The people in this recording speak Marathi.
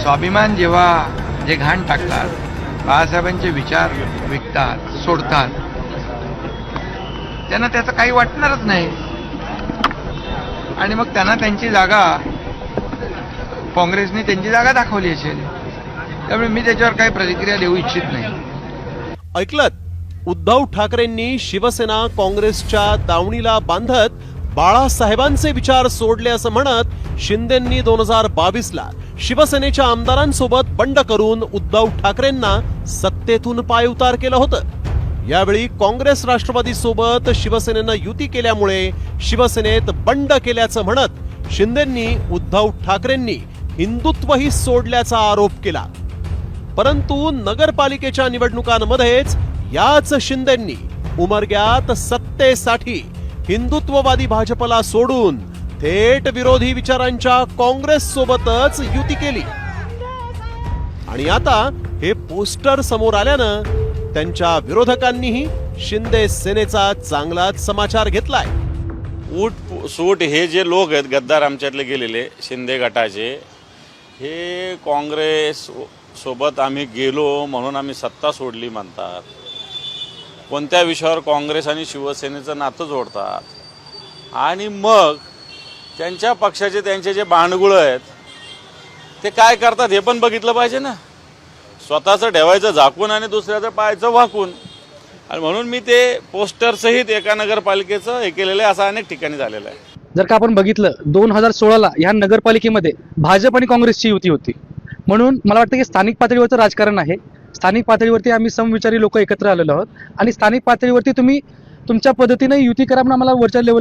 स्वाभिमान जेव्हा जे घाण टाकतात बाळासाहेबांचे विचार विकतात सोडतात. त्यांना त्याचं काही वाटणारच नाही. आणि मग त्यांना त्यांची जागा काँग्रेसने त्यांची जागा दाखवली असेल. त्यामुळे मी त्याच्यावर काही प्रतिक्रिया देऊ इच्छित नाही. ऐकलत? उद्धव ठाकरेंनी शिवसेना काँग्रेसच्या दावणीला बांधत बाळासाहेबांचे विचार सोडले असं म्हणत शिंदेंनी दोन हजार बावीसला शिवसेनेच्या आमदारांसोबत बंड करून उद्धव ठाकरेंना सत्तेतून पायउतार केलं होतं. यावेळी काँग्रेस राष्ट्रवादी सोबत शिवसेनेनं युती केल्यामुळे शिवसेनेत बंड केल्याचं म्हणत शिंदेंनी उद्धव ठाकरेंनी हिंदुत्वही सोडल्याचा आरोप केला. परंतु नगरपालिकेच्या निवडणुकांमध्येच याच शिंदेंनी उमरग्यात सत्तेसाठी हिंदुत्ववादी भाजपला सोडून थेट विरोधी विचारांच्या काँग्रेस सोबतच युती केली. आणि आता हे पोस्टर समोर आल्यानं त्यांच्या विरोधकांनीही शिंदे सेनेचा चांगलाच समाचार घेतलाय. ऊट सूट हे जे लोक आहेत गद्दार आमच्यातले गेलेले शिंदे गटाचे हे काँग्रेस सोबत आम्ही गेलो म्हणून आम्ही सत्ता सोडली म्हणतात. कोणत्या विषयावर काँग्रेस आणि शिवसेनेचं नातं जोडतात? आणि मग त्यांच्या पक्षाचे त्यांचे जे भांडगुळं आहेत ते काय करतात हे पण बघितलं पाहिजे ना? स्वतःचं ठेवायचं झाकून आणि दुसऱ्याचं पाहायचं वाकून. आणि म्हणून मी ते पोस्टरसहित एका नगरपालिकेचं हे केलेलं आहे असं अनेक ठिकाणी झालेलं आहे. जर का आपण बघितलं दोन हजार सोळाला ह्या नगरपालिकेमध्ये भाजप आणि काँग्रेसची युती होती. म्हणून मला वाटतं की स्थानिक पातळीवरचं राजकारण आहे. स्थानिक पातळीवरती आम्ही समविचारी लोक एकत्र आलेलो आहोत. आणि स्थानिक पातळीवरती तुम्ही तुमच्या पद्धतीने युती करा म्हणून आम्हाला वरच्या लेवल